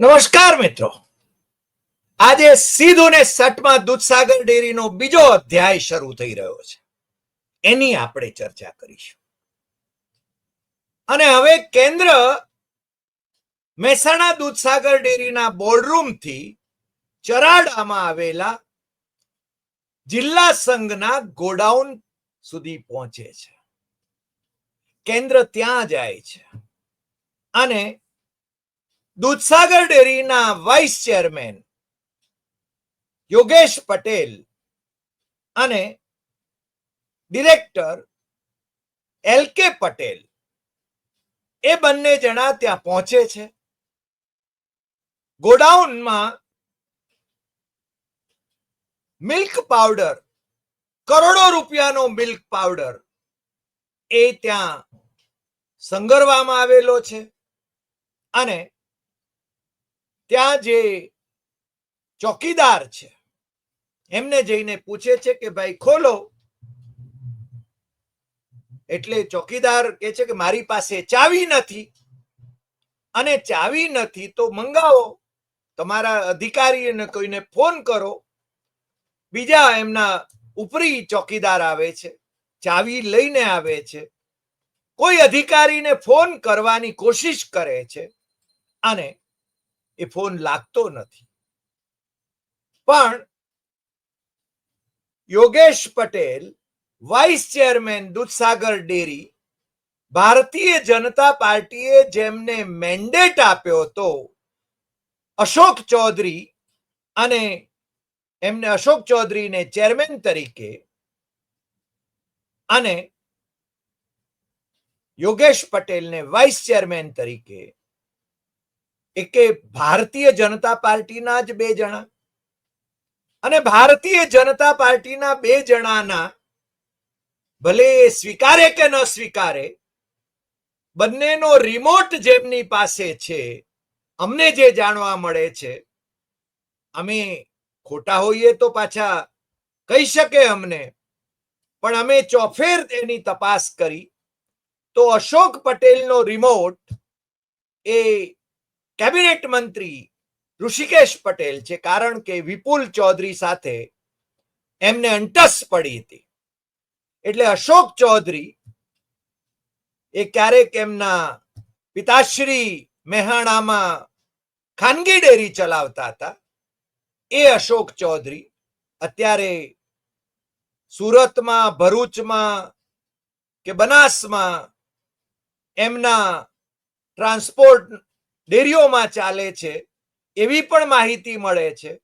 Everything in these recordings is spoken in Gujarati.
નમસ્કાર મિત્રો. આજે સીધું ને સટમાં દૂધસાગર ડેરીનો બીજો અધ્યાય શરૂ થઈ રહ્યો છે. એની આપણે ચર્ચા કરીશું. અને હવે કેન્દ્ર મહેસાણા દૂધસાગર ડેરીના બોર્ડરૂમથી ચરાડામાં આવેલા જિલ્લા સંઘના ગોડાઉન સુધી પહોંચે છે. કેન્દ્ર ત્યાં જાય છે. અને દૂધસાગર ડેરીના વાઇસ ચેરમેન યોગેશ પટેલ અને ડિરેક્ટર એલ કે પટેલ એ બંને જણા ત્યાં પહોંચે છે. ગોડાઉનમાં મિલ્ક પાવડર, કરોડો રૂપિયાનો મિલ્ક પાવડર એ ત્યાં સંગરવામાં આવેલો છે અને ત્યાં જે ચોકીદાર છે, એમને જઈને પૂછે છે કે, ભાઈ, ખોલો. એટલે ચોકીદાર કે છે કે, મારી પાસે ચાવી નથી અને ચાવી નથી તો મંગાવો. તમારા અધિકારીને કોઈને ફોન કરો. બીજા એમના ઉપરી ચોકીદાર આવે છે, ચાવી લઈને આવે છે. કોઈ અધિકારીને ફોન કરવાની કોશિશ કરે છે અને એ ફોન લાગતો નથી. પણ Yogesh Patel, vice chairman Dudhsagar dairy, Bharatiya Janata પાર્ટીએ જેમને મેન્ડેટ આપ્યો હતો, અશોક ચૌધરી અને એમને અશોક ચૌધરીને ચેરમેન તરીકે અને યોગેશ પટેલને વાઇસ ચેરમેન તરીકે એકે ભારતીય જનતા પાર્ટીના જ બે જણા. અને ભારતીય જનતા પાર્ટીના બે જણાના ભલે એ સ્વીકારે કે ન સ્વીકારે, બંનેનો રિમોટ જેમની પાસે છે, અમને જે જાણવા મળે છે, અમે ખોટા હોઈએ તો પાછા કહી શકે અમને. પણ અમે ચોફેર એની તપાસ કરી તો અશોક પટેલનો રિમોટ એ કેબિનેટ મંત્રી ઋષિકેશ પટેલ છે, કારણ કે વિપુલ ચૌધરી સાથે એમને અંટસ પડી હતી. એટલે અશોક ચૌધરી એ ક્યારેક એમના પિતાશ્રી મેહાણામાં ખાનગી ડેરી ચલાવતા હતા. એ અશોક ચૌધરી અત્યારે સુરતમાં, ભરૂચમાં કે બનાસમાં એમના ટ્રાન્સપોર્ટ ડેરીઓમાં ચાલે છે, એવી પણ માહિતી મળે છે.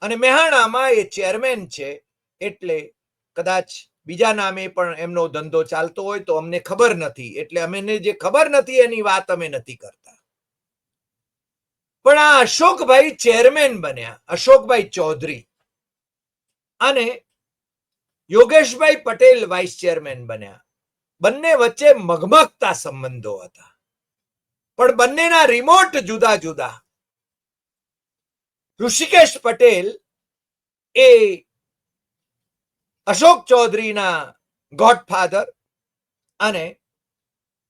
અને મહેણામાં એ ચેરમેન છે, એટલે કદાચ બીજા નામે પણ એમનો ધંધો ચાલતો હોય તો અમને ખબર નથી, એટલે અમને જે ખબર નથી એની વાત અમે નથી કરતા. પણ આ અશોકભાઈ ચેરમેન બન્યા, અશોકભાઈ ચૌધરી. અને યોગેશભાઈ પટેલ વાઇસ ચેરમેન બન્યા. બંને વચ્ચે મગમગતા સંબંધો હતા. પણ બંનેના રિમોટ જુદા જુદા. ઋષિકેશ પટેલ એ અશોક ચૌધરીના ગોડફાધર અને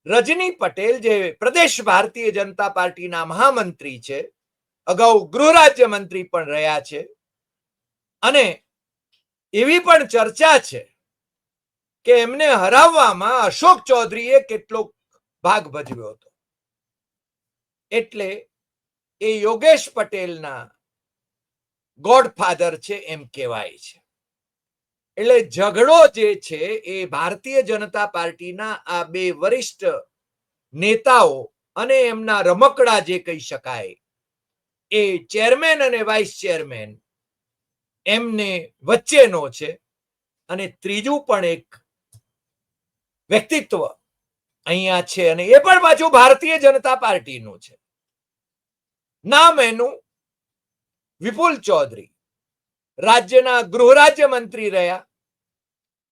રજની પટેલ જે પ્રદેશ ભારતીય જનતા પાર્ટીના મહામંત્રી છે, અગાઉ ગૃહ રાજ્ય મંત્રી પણ રહ્યા છે અને એવી પણ ચર્ચા છે કે એમને હરાવવામાં અશોક ચૌધરીએ કેટલો ભાગ ભજવ્યો હતો. એટલે એ યોગેશ પટેલના ગોડફાધર છે એમ કહેવાય છે. એટલે ઝઘડો જે છે એ ભારતીય જનતા પાર્ટીના આ બે વરિષ્ઠ નેતાઓ અને એમના રમકડા જે કહી શકાય, એ ચેરમેન અને વાઇસ ચેરમેન એમને વચ્ચેનો છે અને ત્રીજું પણ એક વ્યક્તિત્વ અહીંયા છે અને એ પણ પાછું ભારતીય જનતા પાર્ટીનું છે. નામ એનું વિપુલ ચૌધરી. રાજ્યના ગૃહ રાજ્ય મંત્રી રહ્યા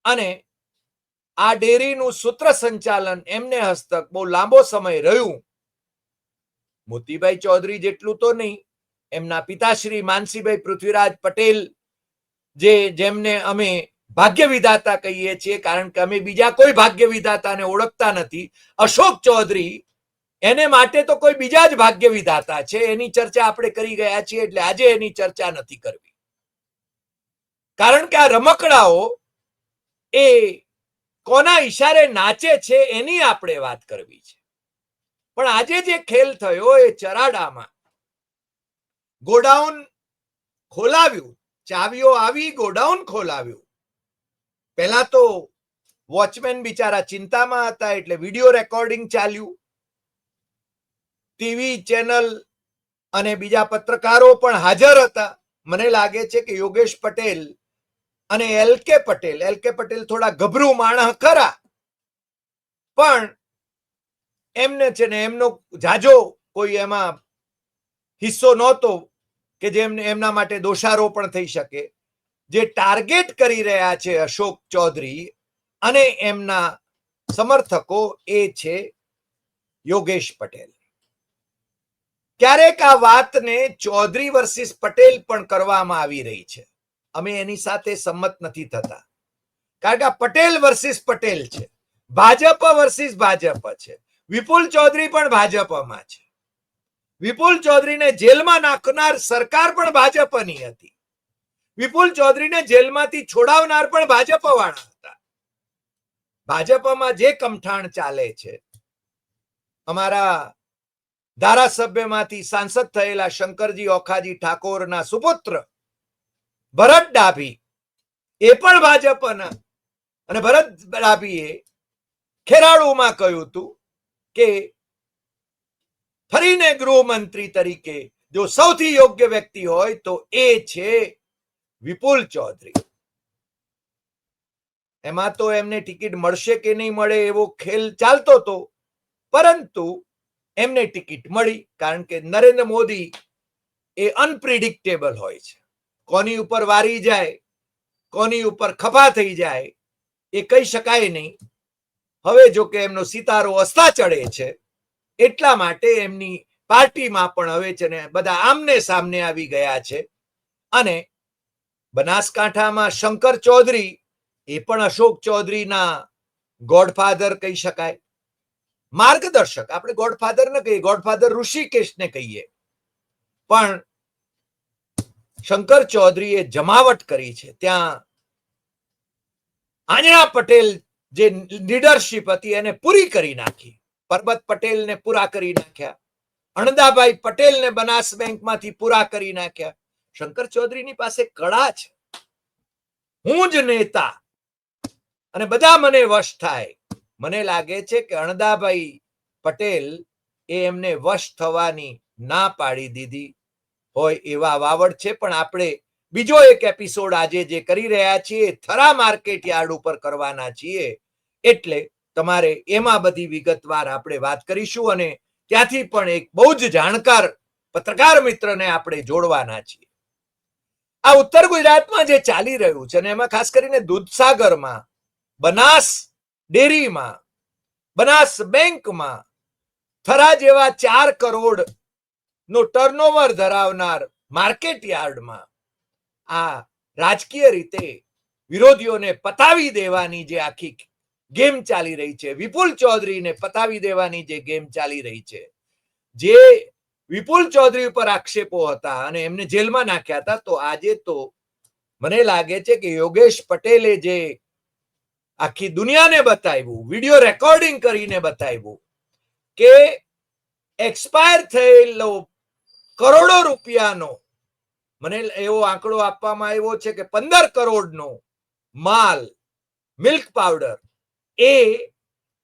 અને આ ડેરીનું સૂત્ર સંચાલન એમને હસ્તક બહુ લાંબો સમય રહ્યું. મોતીભાઈ ચૌધરી જેટલું તો નહીં, એમના પિતાશ્રી માનસીભાઈ પૃથ્વીરાજ પટેલ જે જેમને અમે ભાગ્ય વિધાતા કહીએ છીએ, કારણ કે અમે બીજા કોઈ ભાગ્ય વિધાતાને ઓળખતા નથી. અશોક ચૌધરી એને માટે તો કોઈ બીજા જ ભાગ્ય વિધાતા છે, એની ચર્ચા આપણે કરી ગયા છીએ, એટલે આજે એની ચર્ચા નથી કરવી. કારણ કે આ રમકડાઓ એ કોના ઈશારે નાચે છે એની આપણે વાત કરવી છે. પણ આજે જે ખેલ થયો એ ચરાડામાં ગોડાઉન ખોલાવ્યું, ચાવીઓ આવી, ગોડાઉન ખોલાવ્યું. પહેલા તો વોચમેન બિચારા ચિંતામાં હતા એટલે વીડિયો રેકોર્ડિંગ ચાલ્યું. ટીવી ચેનલ અને બીજા પત્રકારો પણ હાજર હતા. મને લાગે છે કે યોગેશ પટેલ અને L K Patel, L K Patel થોડા ગભરું માણસ ખરા. પણ એમને છે ને એમનો જાજો કોઈ એમાં હિસ્સો નહોતો કે જેમને એમના માટે દોષારોપણ થઈ શકે. જે ટાર્ગેટ કરી રહ્યા છે અશોક ચૌધરી અને એમના સમર્થકો એ છે યોગેશ પટેલ. ક્યારેક આ વાતને ચૌધરી વર્સિસ પટેલ પણ કરવામાં આવી રહી છે. અમે એની સાથે સંમત નથી થતા. કારણ કે પટેલ વર્સિસ પટેલ છે. ભાજપ વર્સિસ ભાજપ છે. વિપુલ ચૌધરી પણ ભાજપમાં છે. વિપુલ ચૌધરીને જેલમાં નાખનાર સરકાર પણ ભાજપની હતી. વિપુલ ચૌધરીને જેલમાંથી છોડાવનાર પણ ભાજપ વાળા હતા. ભાજપમાં જે કમઠાણ ચાલે છે, અમારા ધારાસભ્યમાંથી સાંસદ થયેલા શંકરજી ઓખાજી ઠાકોરના સુપુત્ર ભરત ડાભી, એ પણ ભાજપના. અને ભરત ડાભીએ ખેરાળુમાં કહ્યું હતું કે ફરીને ગૃહમંત્રી તરીકે જો સૌથી યોગ્ય વ્યક્તિ હોય તો એ છે વિપુલ ચૌધરી. એમાં તો એમને ટિકિટ મળશે કે નહીં મળે એવો ખેલ ચાલતો હતો પરંતુ એમને ટિકિટ મળી કારણ કે નરેન્દ્ર મોદી એ અનપ્રિડિક્ટેબલ હોય છે. કોની ઉપર વારી જાય, કોની ઉપર ખભા થઈ જાય, એ કહી શકાય નહીં. હવે જો કે એમનો સિતારો અસ્તા ચડે છે, એટલા માટે એમની પાર્ટીમાં પણ હવે છે ને બધા આમને સામને આવી ગયા છે. અને બનાસકાંઠામાં શંકર ચૌધરી, એ પણ અશોક ચૌધરીના ગોડફાધર કહી શકાય. માર્ગદર્શક, આપણે ગોડફાધર ન કહીએ, ગોડફાધર ઋષિકેશને કહીએ. પણ શંકર ચૌધરીએ જમાવટ કરી છે. ત્યાં આંજણા પટેલ જે લીડરશિપ હતી એને પૂરી કરી નાખી. પરબત પટેલને પૂરા કરી નાખ્યા. અણદાભાઈ પટેલને બનાસ બેંકમાંથી પૂરા કરી નાખ્યા. શંકર ચૌધરીની પાસે કળા છે. હું જ નેતા. અને બધા મને વશ થાય. મને લાગે છે કે અણદાભાઈ પટેલ એ એમને વશ થવાની ના પાડી દીધી હોય એવા વાવડ છે, પણ આપણે બીજો એક એપિસોડ આજે જે કરી રહ્યા છીએ, થરા માર્કેટ યાર્ડ ઉપર કરવાના છીએ. એટલે તમારે એમાં બધી વિગતવાર આપણે વાત કરીશું અને ત્યાંથી પણ એક બહુ જ જાણકાર પત્રકાર મિત્રને આપણે જોડવાના છીએ. આ ઉત્તર ગુજરાતમાં જે ચાલી રહ્યું છે અને એમાં ખાસ કરીને દૂધસાગરમાં, બનાસ ડેરીમાં, બનાસ બેંકમાં થરા જેવા ચાર કરોડ નો ટર્નઓવર ધરાવનાર માર્કેટ યાર્ડમાં આ રાજકીય રીતે વિરોધીઓને પતાવી દેવાની જે આખી ગેમ ચાલી રહી છે, વિપુલ ચૌધરીને પતાવી દેવાની જે ગેમ ચાલી રહી છે, જે વિપુલ ચૌધરી ઉપર આક્ષેપો હતા અને એમને જેલમાં નાખ્યા હતા. તો આજે તો મને લાગે છે કે યોગેશ પટેલે જે આખી દુનિયાને બતાવ્યું, વીડિયો રેકોર્ડિંગ કરીને બતાવ્યું કે એક્સપાયર થયેલો કરોડો રૂપિયાનો, મને એવો આંકડો આપવામાં આવ્યો છે કે પંદર કરોડનો માલ, મિલ્ક પાવડર, એ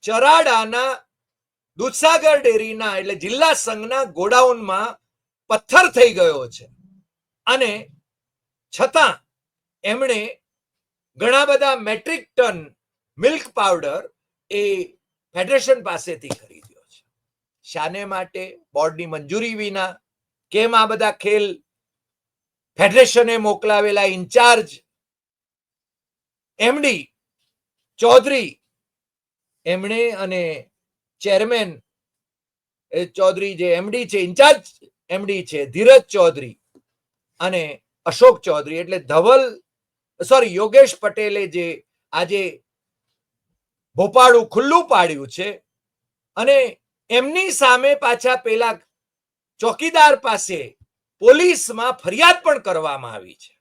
ચરાડાના દૂધસાગર ડેરીના એટલે જિલ્લા સંઘના ગોડાઉનમાં પથ્થર થઈ ગયો છે. અને છતાં એમણે ઘણા બધા મેટ્રિક ટન મિલ્ક પાવડર એ ફેડરેશન પાસેથી ખરીદ્યો છે. શાને માટે, બોર્ડની મંજૂરી વિના, કેમ આ બધા ખેલ ફેડરેશને મોકલાવેલા ઇન્ચાર્જ એમડી ચૌધરી એમણે અને ચેરમેન ચૌધરી જે એમડી છે, ઇન્ચાર્જ એમડી છે, ધીરજ ચૌધરી અને અશોક ચૌધરી એટલે ધવલ સોરી યોગેશ પટેલે જે આજે ભોપાળું ખુલ્લું પાડ્યું છે અને એમની સામે પાછા પેલા ચોકીદાર પાસે પોલીસમાં ફરિયાદ પણ કરવામાં આવી છે.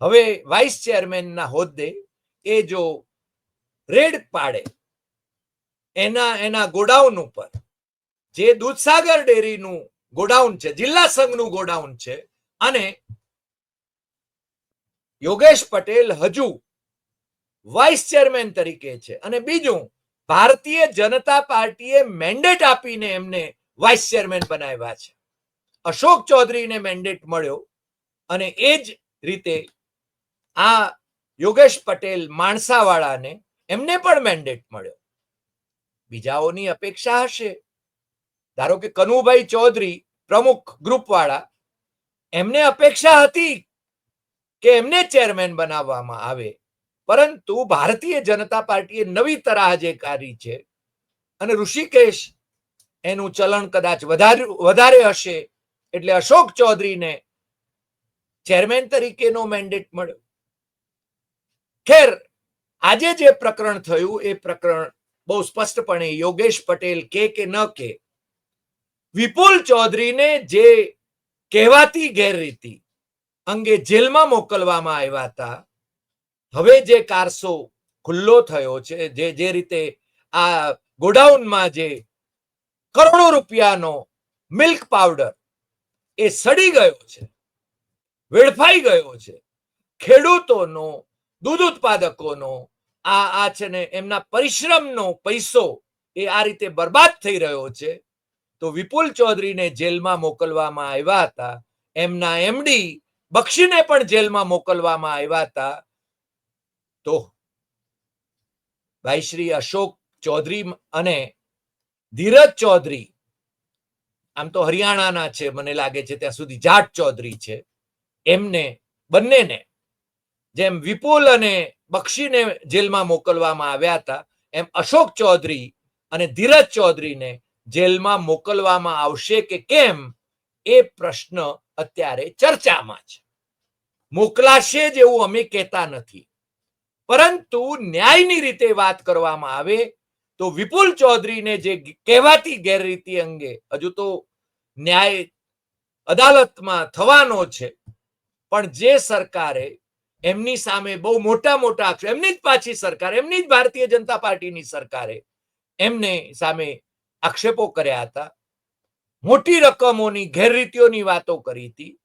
હવે વાઇસ ચેરમેનના હોદ્દે એ જો રેડ પાડે એના એના ગોડાઉન ઉપર. જે દૂધસાગર ડેરીનું ગોડાઉન છે, જિલ્લા સંઘનું ગોડાઉન છે, અને યોગેશ પટેલ હજુ વાઇસ ચેરમેન તરીકે છે. અને બીજું, ભારતીય જનતા પાર્ટીએ મેન્ડેટ આપીને એમને વાઇસ ચેરમેન બનાવ્યા છે. અશોક ચૌધરીને મેન્ડેટ મળ્યો, અને એ જ રીતે આ યોગેશ પટેલ માણસાવાળાને એમને પણ મેન્ડેટ મળ્યો. બીજાઓની અપેક્ષા હશે. ધારો કે કનુભાઈ ચૌધરી, પ્રમુખ ગ્રુપવાળા, એમને અપેક્ષા હતી કે એમને ચેરમેન બનાવવામાં આવે. પરંતુ ભારતીય જનતા પાર્ટીએ નવી તરાહ જે કાઢી છે અને ઋષિકેશ એનું ચલણ કદાચ વધારે હશે એટલે અશોક ચૌધરીને ચેરમેન તરીકેનો મેન્ડેટ મળ્યો. ખેર, આજે જે પ્રકરણ થયું એ પ્રકરણ બહુ સ્પષ્ટપણે યોગેશ પટેલ કે કે ન કે, વિપુલ ચૌધરીને જે કહેવાતી ગેરરીતિ અંગે જેલમાં મોકલવામાં આવ્યા હતા, હવે જે કારસો ખુલ્લો થયો છે, જે જે રીતે આ ગોડાઉનમાં જે કરોડો રૂપિયાનો મિલ્ક પાવડર એ સડી ગયો છે, વેડફાઈ ગયો છે, ખેડૂતોનો, દૂધ ઉત્પાદકોનો આ આ છે ને એમના પરિશ્રમનો પૈસો એ આ રીતે બરબાદ થઈ રહ્યો છે. તો વિપુલ ચૌધરીને જેલમાં મોકલવામાં આવ્યા હતા. એમના એમડી બક્ષીને પણ જેલમાં મોકલવામાં આવ્યા હતા. તો ભાઈ શ્રી અશોક ચૌધરી અને ધીરજ ચૌધરી, આમ તો હરિયાણાના છે, મને લાગે છે ત્યાં સુધી જાટ ચૌધરી છે. એમને બંનેને જેમ વિપુલ અને બક્ષીને જેલમાં મોકલવામાં આવ્યા હતા. એમ અશોક ચૌધરી અને ધીરજ ચૌધરીને જેલમાં મોકલવામાં આવશે કે કેમ એ પ્રશ્ન અત્યારે ચર્ચામાં છે. મોકલાશે જ અમે કહેતા નથી. પરંતુ ન્યાયની રીતે વાત કરવામાં આવે તો વિપુલ ચૌધરીને જે કહેવાતી ગેરરીતિ અંગે હજુ તો ન્યાય અદાલતમાં થવાનો છે. પણ જે સરકારે એમની સામે બહુ મોટા મોટા અક્ષર એમની જ પાછી સરકાર, એમની જ ભારતીય જનતા પાર્ટીની સરકારે એમને સામે આક્ષેપો કર્યા હતા. મોટી રકમોની, ગેરરીતિઓની વાતો કરી હતી.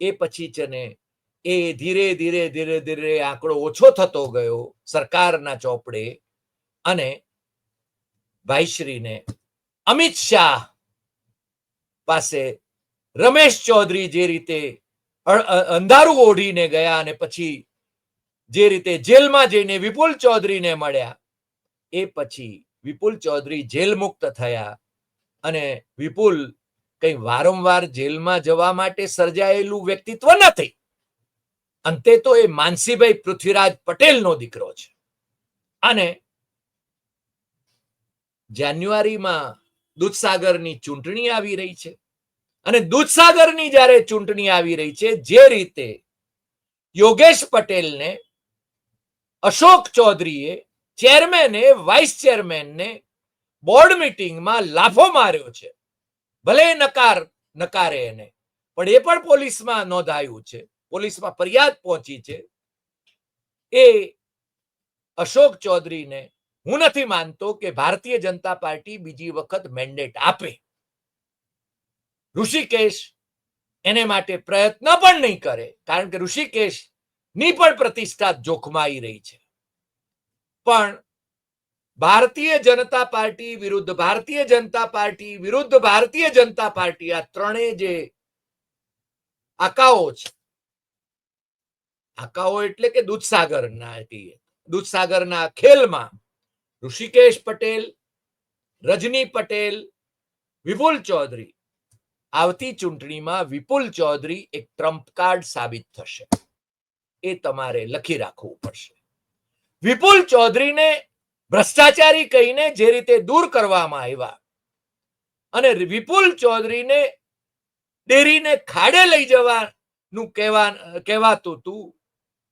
એ પછી છે એ ધીરે ધીરે ધીરે ધીરે આંકડો ઓછો થતો ગયો સરકારના ચોપડે અને ભાઈશ્રીને અમિત શાહ પાસે રમેશ ચૌધરી જે રીતે અંધારું ઓઢીને ગયા અને પછી જે રીતે જેલમાં જઈને વિપુલ ચૌધરીને મળ્યા, એ પછી વિપુલ ચૌધરી જેલ મુક્ત થયા અને વિપુલ કઈ વારંવાર જેલમાં જવા માટે સર્જાયેલું વ્યક્તિત્વ નથી. અંતે તો એ માનસીભાઈ પૃથ્વીરાજ પટેલનો દીકરો છે. અને જાન્યુઆરીમાં દૂધસાગરની ચૂંટણી આવી રહી છે. અને દૂધસાગરની જ્યારે ચૂંટણી આવી રહી છે, જે રીતે યોગેશ પટેલને, અશોક ચૌધરીએ ચેરમેને, વાઇસ ચેરમેનને બોર્ડ મીટિંગમાં લાફો માર્યો છે. ભલે નકાર, નકારે એને, પણ એ પણ પોલીસમાં નોંધાયું છે. પોલીસમાં ફરિયાદ પહોંચી છે. એ અશોક ચૌધરીને હું નથી માનતો કે ભારતીય જનતા પાર્ટી બીજી વખત મેન્ડેટ આપે. ઋષિકેશ એને માટે પ્રયત્ન પણ નહીં કરે, કારણ કે ઋષિકેશની પણ પ્રતિષ્ઠા જોખમાઈ રહી છે. પણ ભારતીય જનતા પાર્ટી વિરુદ્ધ, ભારતીય જનતા પાર્ટી વિરુદ્ધ, ભારતીય જનતા પાર્ટી આ ત્રણેય જે આકાઓ છે, આકાઓ એટલે કે દૂધસાગરના દૂધસાગરના ખેલમાં ઋષિકેશ પટેલ, રજની પટેલ, વિપુલ ચૌધરી આવતી ચૂંટણીમાં વિપુલ ચૌધરી એક ટ્રમ્પ કાર્ડ સાબિત થશે. એ તમારે લખી રાખવું પડશે. વિપુલ ચૌધરીને ભ્રષ્ટાચારી કહીને જે રીતે દૂર કરવામાં આવ્યા અને વિપુલ ચૌધરીને ડેરીને ખાડે લઈ જવાનું કહેવા, કહેવાતું હતું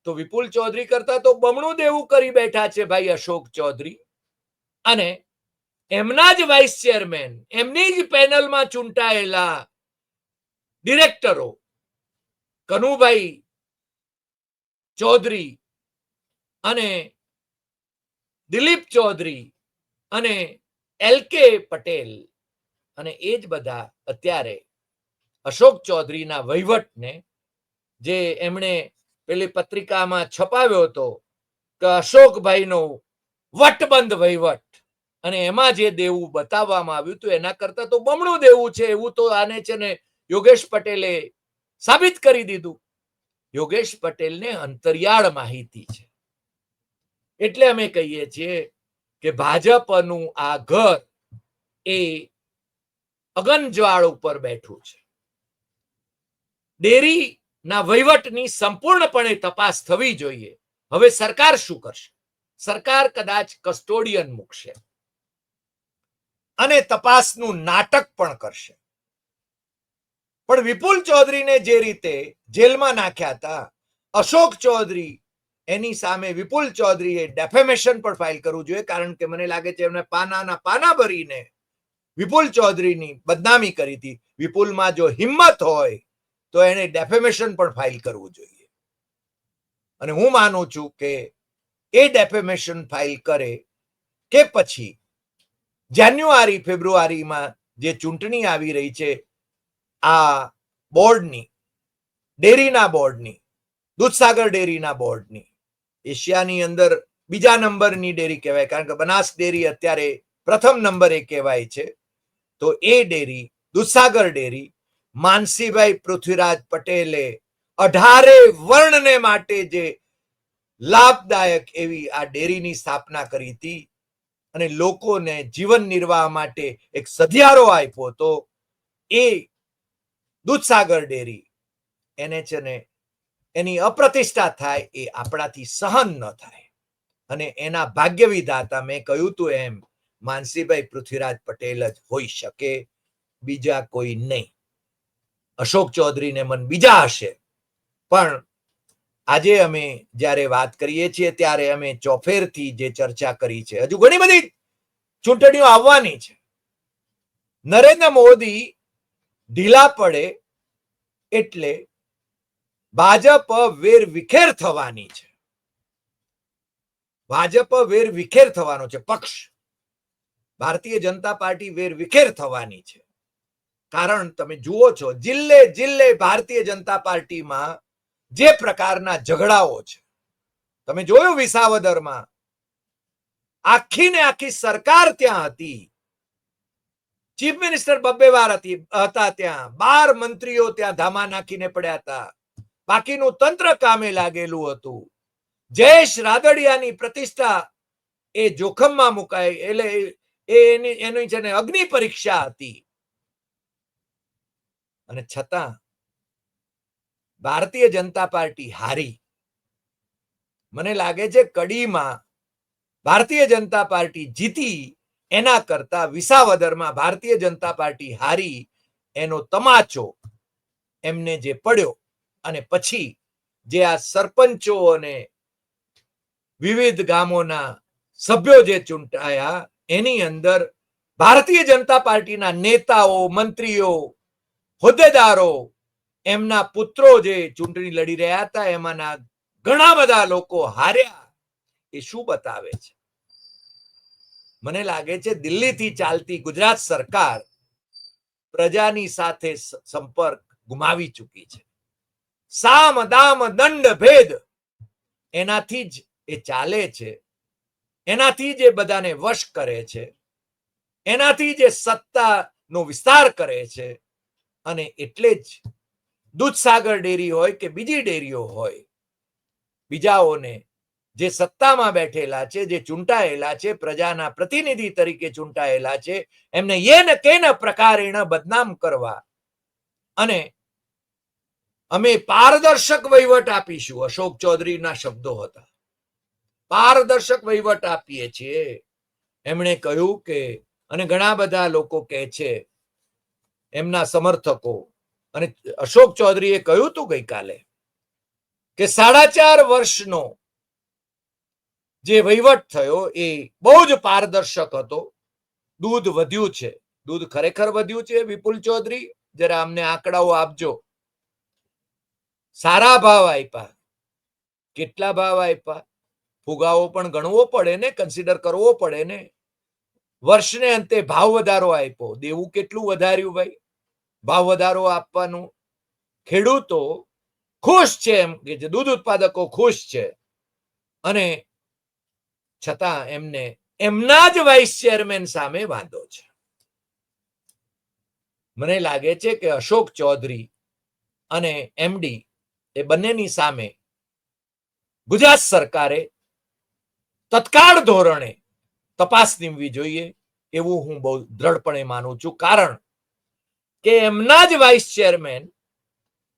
તો વિપુલ ચૌધરી કરતા તો બમણું દેવું કરી બેઠા છે ભાઈ અશોક ચૌધરી. અને એમના જ વાઇસ ચેરમેન, એમની જ પેનલમાં ચૂંટાયેલા ડિરેક્ટરો કનુભાઈ ચૌધરી અને દિલીપ ચૌધરી અને એલ કે પટેલ અને એ જ બધા અત્યારે અશોક ચૌધરીના વહીવટને જે એમણે પેલી પત્રિકામાં છપાવ્યો હતો કે અશોકભાઈનો વટબંધ વહીવટ અને એમાં જે દેવું બતાવવામાં આવ્યું હતું, એના કરતા તો બમણું દેવું છે, એવું તો આને છે ને યોગેશ પટેલે સાબિત કરી દીધું. યોગેશ પટેલને અંતરિયાળ માહિતી છે. એટલે અમે કહીએ છીએ કે ભાજપનું આ ઘર એ અગનજ્વાળ ઉપર બેઠું છે. ડેરીના વહીવટની સંપૂર્ણપણે તપાસ થવી જોઈએ. હવે સરકાર શું કરશે? સરકાર કદાચ કસ્ટોડિયન મૂકશે. અને તપાસનું નાટક પણ કરશે. પણ વિપુલ ચૌધરીને જે રીતે જેલમાં નાખ્યા હતા, અશોક ચૌધરી એની સામે વિપુલ ચૌધરીએ ડેફેમેશન પણ ફાઇલ કરવું જોઈએ, કારણ કે મને લાગે છે એમને પાનાના પાના ભરીને વિપુલ ચૌધરીની બદનામી કરી હતી. વિપુલમાં જો હિંમત હોય, તો એને ડેફેમેશન પણ ફાઇલ કરવું જોઈએ. અને હું માનું છું કે એ ડેફેમેશન ફાઇલ કરે કે પછી જાન્યુઆરી ફેબ્રુઆરીમાં જે ચૂંટણી આવી રહી છે આ બોર્ડની, ડેરીના બોર્ડની, દૂધસાગર ડેરીના બોર્ડની, એશિયાની અંદર બીજા નંબરની ડેરી કહેવાય. કારણ કે બનાસ ડેરી અત્યારે પ્રથમ નંબરે કહેવાય છે. તો એ ડેરી, દૂધસાગર ડેરી, માનસીભાઈ પૃથ્વીરાજ પટેલે અઢારે વર્ણને માટે જે લાભદાયક એવી આ ડેરીની સ્થાપના કરી હતી અને લોકોને જીવન નિર્વાહ માટે એક સધિયારો આપ્યો તો એ દૂધસાગર ડેરી. એને છે એની અપ્રતિષ્ઠા થાય એ આપણાથી સહન ન થાય. અને એના ભાગ્ય વિધાતા મેં કહ્યું તું એમ, માનસીભાઈ પૃથ્વીરાજ પટેલ જ હોઈ શકે, બીજા કોઈ નહીં. અશોક ચૌધરીને મન બીજા હશે. પણ આજે અમે જ્યારે વાત કરીએ છીએ ત્યારે અમે ચોફેરથી જે ચર્ચા કરી છે, હજુ ઘણી બધી ચૂંટણીઓ આવવાની છે. નરેન્દ્ર મોદી ઢીલા પડે એટલે ભાજપ વેર વિખેર થવાની છે. ભાજપ વેર વિખેર થવાનો છે. પક્ષ. ભારતીય જનતા પાર્ટી વેર વિખેર થવાની છે. કારણ તમે જુઓ છો, જિલ્લે જિલ્લે ભારતીય જનતા પાર્ટીમાં જે પ્રકારના ઝઘડાઓ છે. તમે જોયું વિસાવદરમાં? આખી ને આખી સરકાર ત્યાં હતી. ચીફ મિનિસ્ટર બબ્બે હતી હતા ત્યાં. બાર મંત્રીઓ ત્યાં ધામા નાખીને પડ્યા હતા. બાકીનું તંત્ર કામે લાગેલું હતું. જયેશ રાદડિયાની પ્રતિષ્ઠા એ જોખમમાં મુકાય એટલે એ એની એની છે ને અગ્નિ પરીક્ષા હતી. અને છતાં ભારતીય જનતા પાર્ટી હારી. મને લાગે છે કડીમાં ભારતીય જનતા પાર્ટી જીતી. એના કરતા વિસાવદરમાં ભારતીય જનતા પાર્ટી હારી એનો તમાચો એમને જે પડ્યો અને પછી જે આ સરપંચો અને વિવિધ ગામોના સભ્યો જે ચૂંટાયા, એની અંદર ભારતીય જનતા પાર્ટીના નેતાઓ, મંત્રીઓ, હોદ્દેદારો, એમના પુત્રો જે ચૂંટણી લડી રહ્યા હતા, એમાંના ઘણા બધા લોકો હાર્યા. એ શું બતાવે છે? મને લાગે છે દિલ્હીથી ચાલતી ગુજરાત સરકાર પ્રજાની સાથે સંપર્ક ગુમાવી ચૂકી છે. સામ, દામ, દંડ, ભેદ એનાથી જ એ ચાલે છે, એનાથી જ એ બધાને વશ કરે છે, એનાથી જ સત્તાનો વિસ્તાર કરે છે અને એટલે જ દૂધસાગર ડેરી હોય કે બીજી ડેરીઓ હોય, બીજાઓને જે સત્તામાં બેઠેલા છે, જે ચૂંટાયેલા છે, પ્રજાના પ્રતિનિધિ તરીકે ચૂંટાયેલા છે, એમને યેન કેન પ્રકારેણ બદનામ કરવા. અને અમે પારદર્શક વહીવટ આપીશું, અશોક ચૌધરીના શબ્દો હતા. પારદર્શક વહીવટ આપીએ છીએ. એમણે કહ્યું કે, અને ઘણા બધા લોકો કહે છે, એમના સમર્થકો, અને અશોક ચૌધરીએ કહ્યું હતું ગઈકાલે, કે સાડા ચાર વર્ષનો જે વહીવટ થયો એ બહુ જ પારદર્શક હતો. દૂધ વધ્યું છે. દૂધ ખરેખર વધ્યું છે, વિપુલ ચૌધરી? જરા અમને આંકડાઓ આપજો. સારા ભાવ આપ્યા કેટલા ભાવ આપ્યા ફુગાવો પણ ગણવો પડે ને કન્સિડર કરવો પડે ને. વર્ષને અંતે ભાવ વધારો આપ્યો દેવું કેટલું વધાર્યું ભાઈ? ભાવ વધારો આપવાનું. ખેડૂતો ખુશ છે એમ કે દૂધ ઉત્પાદકો ખુશ છે. અને છતાં એમને એમના જ વાઇસ ચેરમેન સામે વાંધો છે. મને લાગે છે કે અશોક ચૌધરી અને એમડી એ બંનેની સામે ગુજરાત સરકારે તત્કાળ ધોરણે તપાસ નીમવી જોઈએ એવું હું બહુ દ્રઢપણે માનું છું. કારણ કે એમના જ વાઇસ ચેરમેન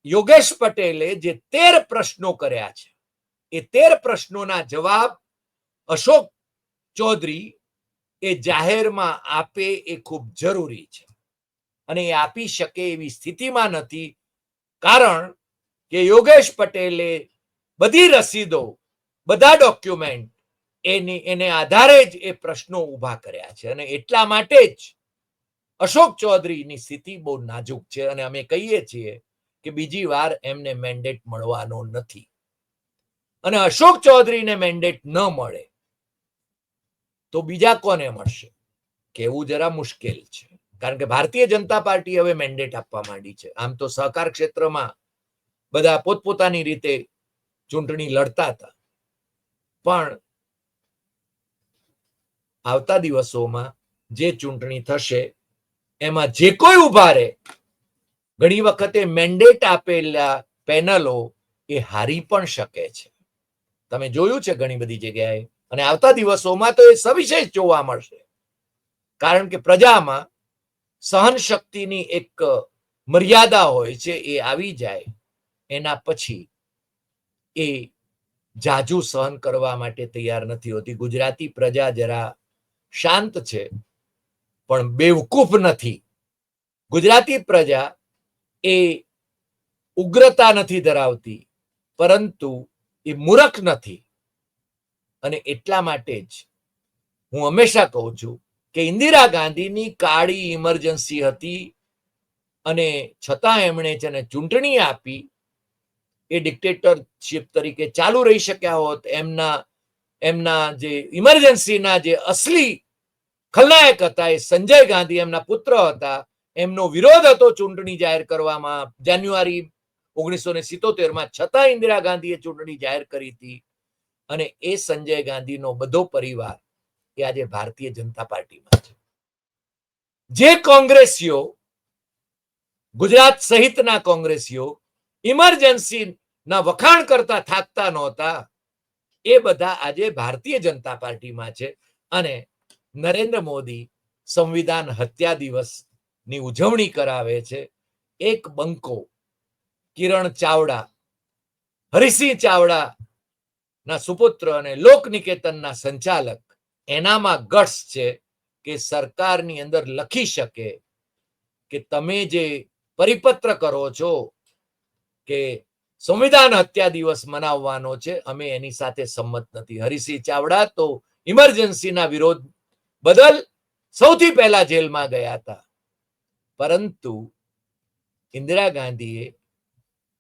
યોગેશ પટેલે જે તેર પ્રશ્નો કર્યા છે, એ તેર પ્રશ્નોના જવાબ અશોક ચૌધરી એ જાહેરમાં આપે એ ખૂબ જરૂરી છે. અને એ આપી શકે એવી સ્થિતિમાં નથી, કારણ કે યોગેશ પટેલે બધી રસીદો, બધા ડોક્યુમેન્ટ એની, એને આધારે જ એ પ્રશ્નો ઊભા કર્યા છે. અને એટલા માટે જ અશોક ચૌધરીની સ્થિતિ બહુ નાજુક છે. અને અમે કહીએ છીએ કે બીજી વાર એમને મેન્ડેટ મળવાનો નથી. અને અશોક ચૌધરીને મેન્ડેટ ન મળે તો બીજા કોને મળશે? કેવું જરા મુશ્કેલ છે. કારણ કે ભારતીય જનતા પાર્ટી હવે મેન્ડેટ આપવા માંડી છે. આમ તો સહકાર ક્ષેત્રમાં બધા પોતપોતાની રીતે ચૂંટણી લડતા હતા. પણ આવતા દિવસોમાં જે ચૂંટણી થશે, એમાં જે કોઈ ઊભા રહે, ઘણી વખતે મેન્ડેટ આપેલા પેનલો એ હારી પણ શકે છે. તમે જોયું છે ઘણી બધી જગ્યાએ? અને આવતા દિવસોમાં તો એ સવિશેષ જોવા મળશે. કારણ કે પ્રજામાં સહન શક્તિની એક મર્યાદા હોય છે, એ આવી જાય, એના પછી એ જાજુ સહન કરવા માટે તૈયાર નથી હોતી. ગુજરાતી પ્રજા જરા શાંત છે, પણ બેવકૂફ નથી. ગુજરાતી પ્રજા એ ઉગ્રતા નથી ધરાવતી, પરંતુ એ મૂરખ નથી. અને એટલા માટે જ હું હંમેશા કહું છું કે ઇન્દિરા ગાંધીની કાળી ઇમરજન્સી હતી અને છતાં એમણે છે ને ચૂંટણી આપી, એ ડિક્ટેટરશિપ તરીકે ચાલુ રહી શક્યા હોત, એમના એમના જે ઇમરજન્સીના જે અસલી ખલનાયક હતા એ સંજય ગાંધી એમના પુત્ર હતા, એમનો વિરોધ હતો ચૂંટણી જાહેર કરવામાં, જાન્યુઆરી ઓગણીસો ને સિત્તોતેરમાં છતાં ઇન્દિરા ગાંધીએ ચૂંટણી જાહેર કરી હતી. અને એ સંજય ગાંધીનો બધો પરિવાર એ આજે ભારતીય જનતા પાર્ટીમાં છે. જે કોંગ્રેસીઓ, ગુજરાત સહિતના કોંગ્રેસીઓ ઇમરજન્સી ના વખાણ કરતા થાકતા નહોતા, એ બધા આજે ભારતીય જનતા પાર્ટીમાં છે અને નરેન્દ્ર મોદી સંવિધાન હત્યા દિવસની ઉજવણી કરાવે છે. એક બંકો કિરણ ચાવડા, હરિસિંહ ચાવડા ના, સુપુત્ર અને લોક નિકેતનના સંચાલક એનામાં ગટ્સ છે કે સરકારની અંદર લખી શકે કે તમે જે પરિપત્ર કરો છો કે સંવિધાન હત્યા દિવસ મનાવવાનો છે, અમે એની સાથે સંમત નથી. હરિસિંહ ચાવડા તો ઇમરજન્સીના વિરોધ બદલ સૌથી પહેલા જેલમાં ગયા હતા. પરંતુ ઇન્દિરા ગાંધીએ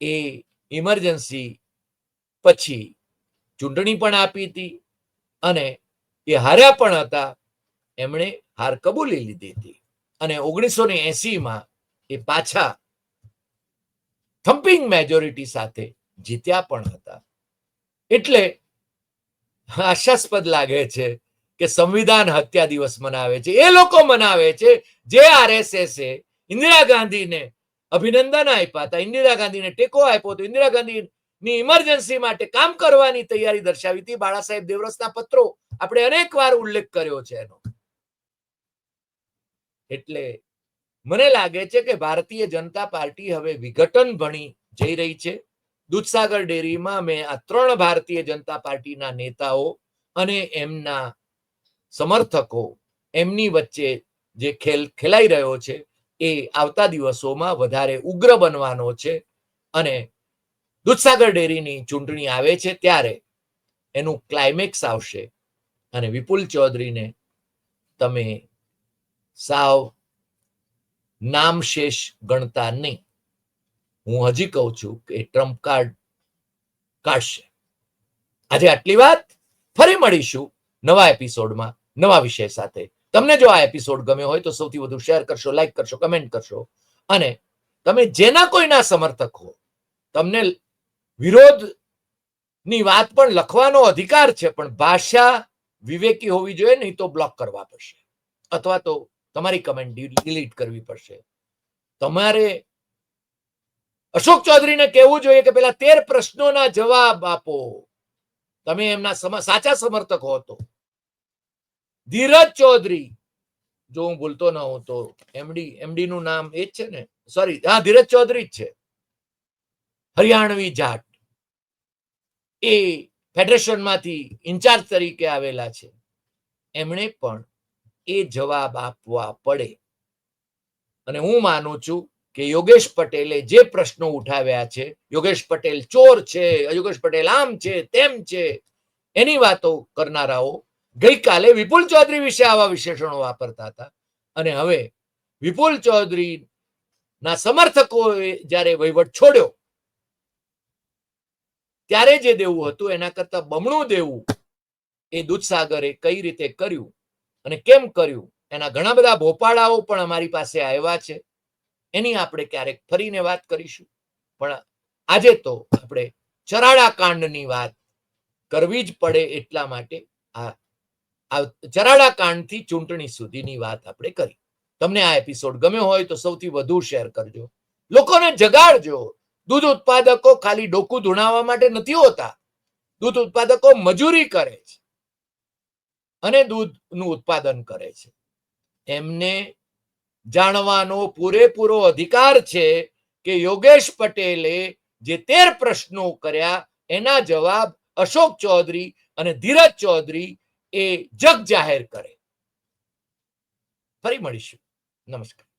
એ ઇમરજન્સી પછી ચૂંટણી પણ આપી હતી અને એ હાર્યા પણ હતા. એમણે હાર કબૂલી લીધી હતી અને ઓગણીસો ને એસીમાં એ પાછા થમ્પિંગ મેજોરિટી સાથે જીત્યા પણ હતા. એટલે આશાસ્પદ લાગે છે કે સંવિધાન હત્યા દિવસ મનાવે છે. એ લોકો મનાવે છે જે આરએસએસ એ ઇન્દિરા ગાંધીને અભિનંદન આપ્યા હતા. ઇન્દિરા ગાંધીને ટેકો આપ્યો હતો. ઇન્દિરા ગાંધી ની ઇમરજન્સી માટે કામ કરવાની તૈયારી દર્શાવી હતી. બાળા સાહેબ દેવરસના પત્રો આપણે અનેક વાર ઉલ્લેખ કર્યો છે એનો. એટલે મને લાગે છે કે ભારતીય જનતા પાર્ટી હવે વિઘટન ભણી જઈ રહી છે. દૂધસાગર ડેરીમાં મેં આ ત્રણ ભારતીય જનતા પાર્ટીના નેતાઓ અને એમના સમર્થકો એમની વચ્ચે જે ખેલ ખેલાઈ રહ્યો છે એ આવતા દિવસોમાં વધારે ઉગ્ર બનવાનો છે. અને દૂધસાગર ડેરીની ચૂંટણી આવે છે ત્યારે એનું ક્લાઇમેક્સ આવશે. અને વિપુલ ચૌધરીને તમે સાવ નામ શેષ ગણતા નહીં. હું હજી કહું છું કે ટ્રમ્પ કાર્ડ કાઢશે. આજે આટલી વાત. ફરી મળીશું નવા એપિસોડમાં નવા વિષય સાથે. તમને જો આ એપિસોડ ગમ્યો હોય તો સૌથી વધુ શેર કરશો, લાઈક કરશો, કમેન્ટ કરશો. અને તમે જેના કોઈના સમર્થક હો, તમને વિરોધની વાત પણ લખવાનો અધિકાર છે, પણ ભાષા વિવેકી હોવી જોઈએ, નહીં તો બ્લોક કરવા પડશે. અથવા તો તમારી કમેન્ટ ડિલીટ કરવી પડશે. તમારે અશોક ચૌધરીને કહેવું જોઈએ કે પેલા તેર પ્રશ્નોના જવાબ આપો. તમે એમના સાચા સમર્થક હો તો ધીરજ ચૌધરી, જો હું ભૂલતો ન હોઉં તો એમડી એમડી નું નામ એ જ છે ને? સોરી હા, ધીરજ ચૌધરી જ છે. હરિયાણવી જાટ. એ ફેડરેશનમાંથી ઇન્ચાર્જ તરીકે આવેલા છે. એમણે પણ એ જવાબ આપવા પડે. અને હું માનું છું કે યોગેશ પટેલે જે પ્રશ્નો ઉઠાવ્યા છે, યોગેશ પટેલ ચોર છે, યોગેશ પટેલ આમ છે, તેમ છે, એની વાતો કરનારાઓ ગઈકાલે વિપુલ ચૌધરી વિશે આવા વિશેષણો વાપરતા હતા. અને હવે વિપુલ ચૌધરી ના સમર્થકોએ જ્યારે વહીવટ છોડ્યો ત્યારે જે દેવું હતું, એના કરતા બમણું દેવું એ દૂધસાગરે કઈ રીતે કર્યું અને કેમ કર્યું? એના ઘણા બધા ભોપાળાઓ પણ અમારી પાસે આવ્યા છે. એની આપણે ક્યારેક ફરીને વાત કરીશું. પણ આજે તો આપણે ચરાડા કાંડની વાત કરવી જ પડે એટલા માટે આ ચરાડા કાંડથી ચૂંટણી સુધીની વાત આપણે કરી. તમને આ એપિસોડ ગમ્યો હોય તો સૌથી વધુ શેર કરજો. લોકોને જગાડજો. દૂધ ઉત્પાદકો ખાલી ડોકું ધૂણાવવા માટે નથી હોતા. દૂધ ઉત્પાદકો મજૂરી કરે છે અને દૂધનું ઉત્પાદન કરે છે. એમને જાણવાનો પૂરેપૂરો અધિકાર છે કે યોગેશ પટેલે જે તેર પ્રશ્નો કર્યા એના જવાબ અશોક ચૌધરી અને ધીરજ ચૌધરી એ જગ જાહેર કરે. ફરી મળીશું. નમસ્કાર.